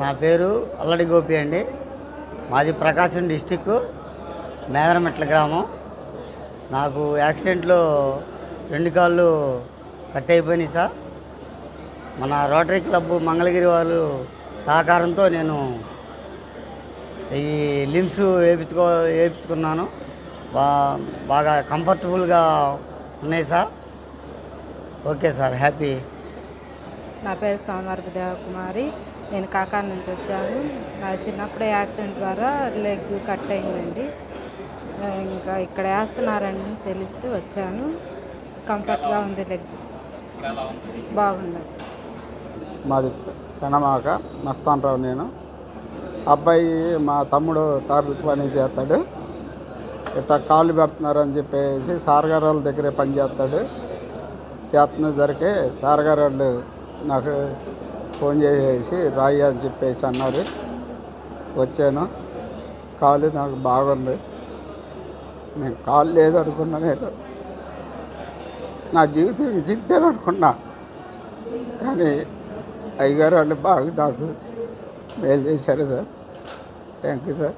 నా పేరు అల్లడి గోపి అండి. మాది ప్రకాశం డిస్టిక్ మేదరమెట్ల గ్రామం. నాకు యాక్సిడెంట్లో రెండు కాళ్ళు కట్ అయిపోయినాయి సార్. మన రోటరీ క్లబ్ మంగళగిరి వాళ్ళు సహకారంతో నేను ఈ లిమ్స్ వేయించుకో వేయించుకున్నాను బా బాగా కంఫర్టబుల్గా ఉన్నాయి సార్. Okay sir happy. నా పేరు సోమవారపు దేవకుమారి. నేను కాకా నుంచి వచ్చాను. నా చిన్నప్పుడే యాక్సిడెంట్ ద్వారా లెగ్ కట్ అయిందండి. ఇంకా ఇక్కడ వేస్తున్నారని తెలిస్తే వచ్చాను. కంఫర్ట్గా ఉంది లెగ్. బాగుంది మాది పెనమాక మస్తానరావు నేను. అబ్బాయి మా తమ్ముడు ట్రాఫిక్ పని చేస్తాడు. ఇట్లా కాళ్ళు పెడుతున్నారని చెప్పేసి సార్గారు వాళ్ళ దగ్గరే పని చేస్తాడు. చేస్తున్న జరిగే సార్ గారు వాళ్ళు నాకు ఫోన్ చేసేసి రాయి అని చెప్పేసి అన్నారు. వచ్చాను. కాలు నాకు బాగుంది. నేను కాలు లేదనుకున్నా నేను. నా జీవితం ఇంకింతేననుకున్నా కానీ అయ్యగారు వాళ్ళు బాగా నాకు మేలు చేశారు సార్. Thank you sir.